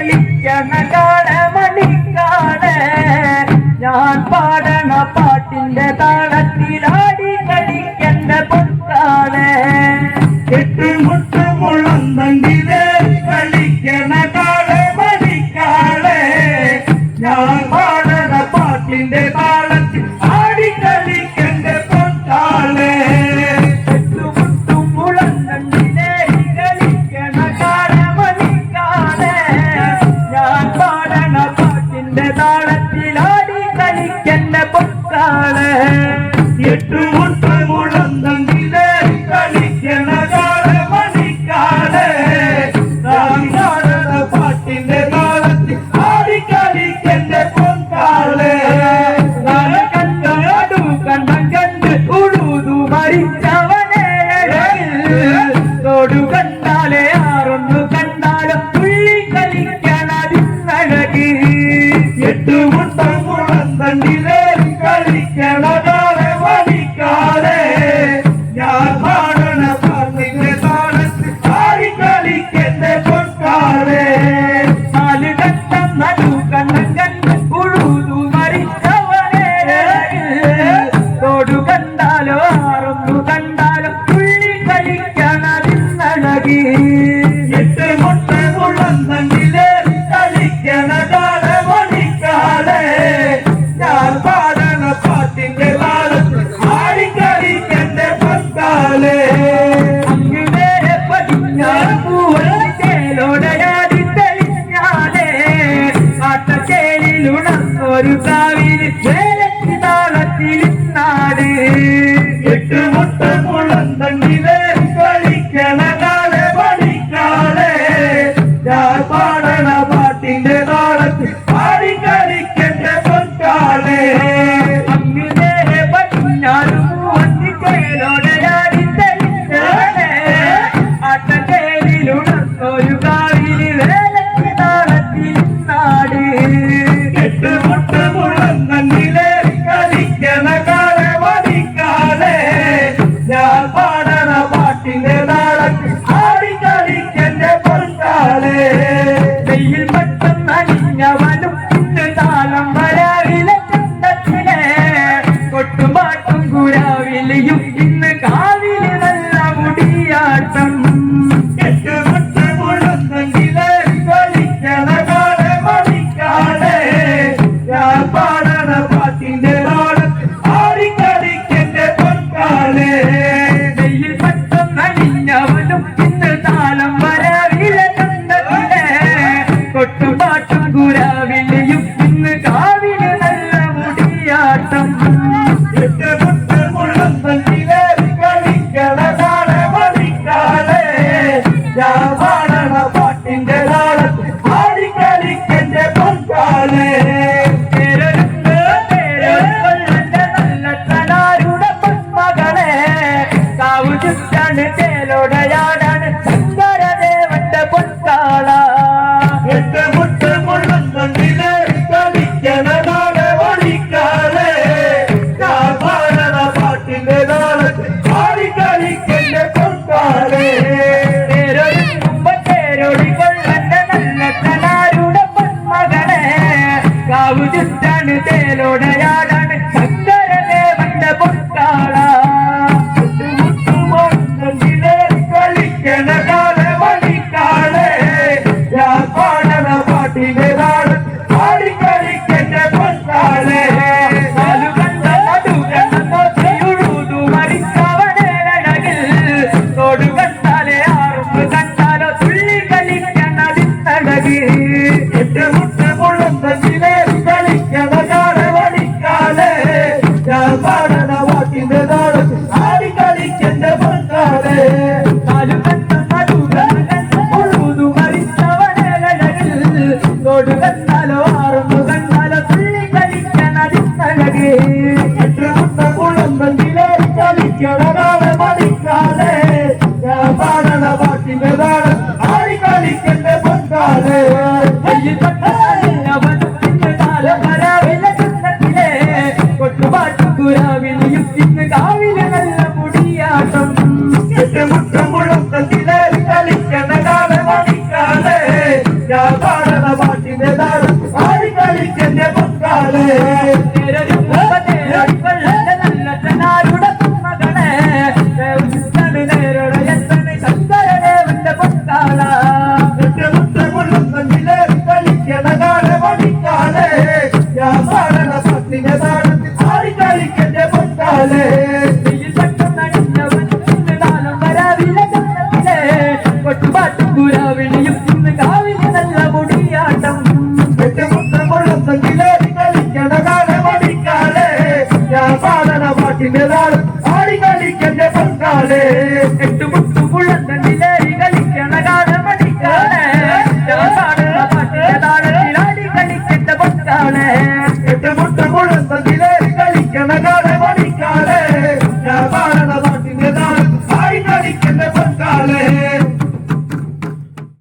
കളിക്കണ കാണ മണിക്കാണ് ഞാൻ പാടണ പാട്ടിന്റെ താള எட்டு எட்டு முட்டை முழந்தங்கிலே தனிக்கனதால மணிக்காலே. யார் பாடன பாட்டின் ஆடிக்கடி கண்ட பத்தாலே 啊！കാട്ടുരാവിൽ ഇന്ന് കാവിലെ നല്ല മുടിയാട്ടം. എട്ടുമുട്ടം മുഴക്കത്തിലെ കളിക്കണ കാലമണിക്കാലേ ഞാൻ சாதன வாக்கினால் ஆடி கழிக்கின்ற பங்காளே எட்டு முட்டு முழந்த நிலேறி கழிக்க நகாத மணிக்காலே. சாதன வாக்கினால் ஆடி கழிக்கின்ற பங்காளே எட்டு முட்டு